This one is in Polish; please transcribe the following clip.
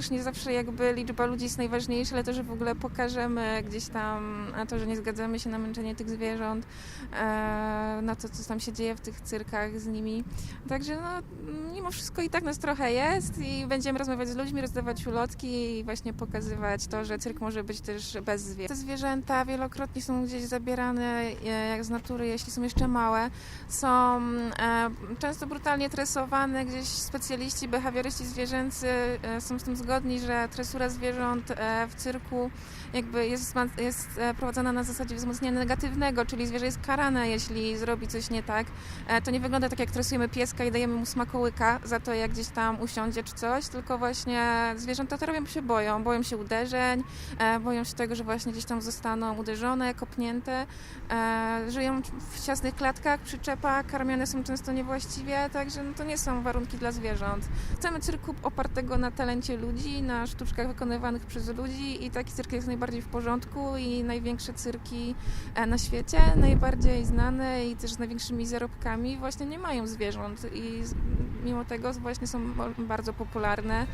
też nie zawsze jakby liczba ludzi jest najważniejsza, ale to, że w ogóle pokażemy gdzieś tam a to, że nie zgadzamy się na męczenie tych zwierząt, e, na to, co tam się dzieje w tych cyrkach z nimi. Także no, mimo wszystko i tak nas trochę jest i będziemy rozmawiać z ludźmi, rozdawać ulotki i właśnie pokazywać to, że cyrk może być też bez zwierząt. Te zwierzęta wielokrotnie są gdzieś zabierane e, jak z natury, jeśli są jeszcze małe. Są e, często brutalnie tresowane, gdzieś specjaliści, behawioryści zwierzęcy są z tym zgodni, że tresura zwierząt e, w cyrku jakby jest, jest e, prowadzona na zasadzie wzmocnienia negatywnego, czyli zwierzę jest karane, jeśli zrobi coś nie tak. E, To nie wygląda tak, jak tresujemy pieska i dajemy mu smakołyka za to, jak gdzieś tam usiądzie czy coś, tylko właśnie zwierzęta to robią, się boją. Boją się uderzeń, boją się tego, że właśnie gdzieś tam zostaną uderzone, kopnięte. Żyją w ciasnych klatkach, przyczepach, karmione są często niewłaściwie, także no to nie są warunki dla zwierząt. Chcemy cyrku opartego na talencie ludzi, na sztuczkach wykonywanych przez ludzi i taki cyrk jest najbardziej w porządku i największe cyrki e, na świecie, najbardziej znane i też z największymi zarobkami właśnie nie mają zwierząt i mimo tego właśnie są bardzo popularne.